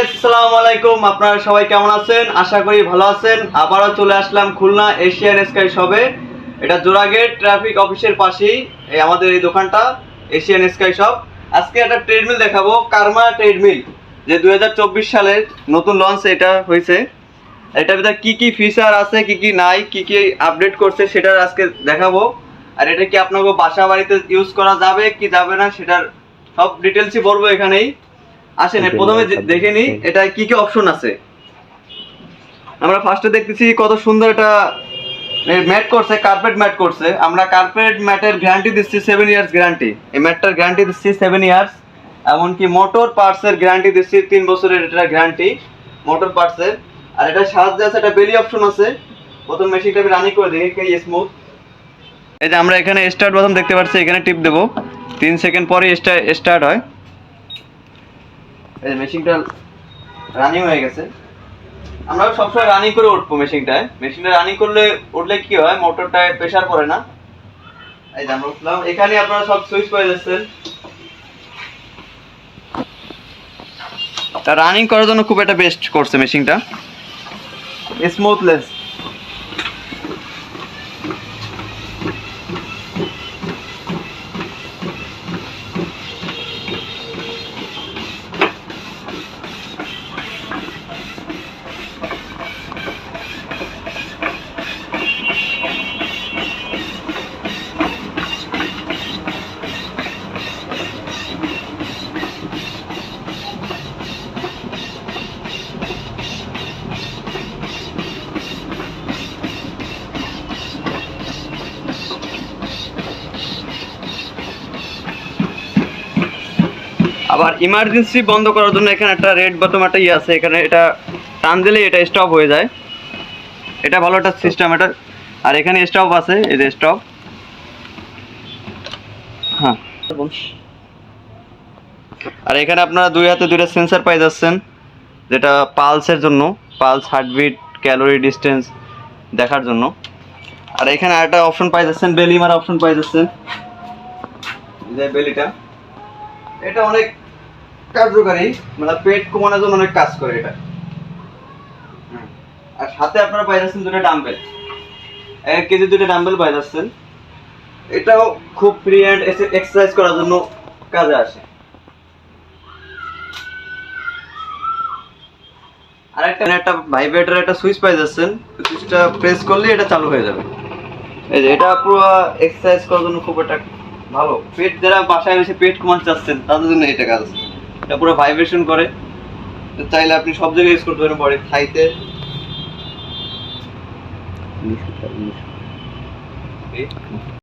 আলাইকুম, আপনারা সবাই কেমন আছেন? আশা করি ভালো আছেন। আবারও চলে আসলাম খুলনা এশিয়ান স্কাই শপে। এটা জোড়াগেট ট্রাফিক অফিসের পাশেই এই আমাদের এই দোকানটা, এশিয়ান স্কাই শপ। আজকে একটা ট্রেডমিল দেখাবো, কার্মা ট্রেডমিল যে দুই সালের নতুন লঞ্চ এটা হয়েছে। এটার ভিতরে কি কি ফিচার আছে, কি কি নাই, কি কি আপডেট করছে সেটা আজকে দেখাবো। আর এটা কি আপনাকে বাসা বাড়িতে ইউজ করা যাবে, কি যাবে না, সেটার সব ডিটেলসই বলব এখানেই। আসেন প্রথমে দেখে নিই এটা কি কি অপশন আছে? আমরা ফার্স্টে দেখতেছি কত সুন্দর এটা ম্যাট করছে কার্পেট ম্যাট করছে। আমরা কার্পেট ম্যাটের গ্যারান্টি দিচ্ছি সেভেন ইয়ার্স গ্যারান্টি এই ম্যাটটার গ্যারান্টি দিচ্ছি সেভেন ইয়ার্স এমনকি মোটর পার্টসের গ্যারান্টি দিচ্ছি তিন বছরের এটা গ্যারান্টি মোটর পার্টসের আর এটা সাহায্যে আছে একটা বেলি অপশন আছে। প্রথম মেশিনটা আমি রানিং করে দেখি কি স্মুথ এই যে আমরা এখানে স্টার্ট বাটন দেখতে পাচ্ছি এখানে টিপ দেবো। তিন সেকেন্ড পরে স্টার্ট হয়। এই মেশিনটা রানিং হয়ে গেছে। আমরা সবসময় রানিং করে উঠবো মেশিনটায়। মেশিনটা রানিং করলে উঠলে কি হয়? মোটরটায় প্রেসার পড়ে না। এই যে আমরা উঠলাম। এখানে আপনারা সব সুইচ পেয়ে যাচ্ছেন তা রানিং করার জন্য খুব একটা বেস্ট করছে মেশিনটা। স্মুথলেস আবার ইমার্জেন্সি বন্ধ করার জন্য এখানে একটা রেড বটম একটা ইয়ে আছে, এখানে এটা টান দিলেই এটা স্টপ হয়ে যায়। এটা ভালো একটা সিস্টেম এটা। আর এখানে স্টপ আছে, এই যে স্টপ হ্যাঁ। আর এখানে আপনারা দুই হাতে দুইটা সেন্সার পাই যাচ্ছেন, যেটা পালসের জন্য পালস হার্টবিট ক্যালোরি ডিস্টেন্স দেখার জন্য। আর এখানে আরেকটা অপশন পাই যাচ্ছেন বেলি মারা অপশন পাই যাচ্ছেন। যে বেলিটা এটা অনেক কার্যকারী মানে পেট কমানোর জন্য অনেক কাজ করে এটা। আর সাথে আপনারা পাই যাচ্ছেন দুটো ডাম্বেল এক কেজি দুটো ডাম্বেল পাই যাচ্ছেন। এটাও খুব ফ্রি হ্যান্ড এক্সারসাইজ করার জন্য কাজে আসে। আর একটা একটা ভাইব্রেটর একটা সুইচ পাই যাচ্ছেন। সুইচটা প্রেস করলে এটা চালু হয়ে যাবে। এই যে, এটা পুরো এক্সারসাইজ করার জন্য খুব একটা ভালো। পেট যারা বাসায় এসে পেট কমাতে চাচ্ছেন, তাদের জন্য এটা কাজ এটা পুরো ভাইব্রেশন করে। চাইলে আপনি সব জায়গায় ইউজ করতে পারেন বডি খাইতে।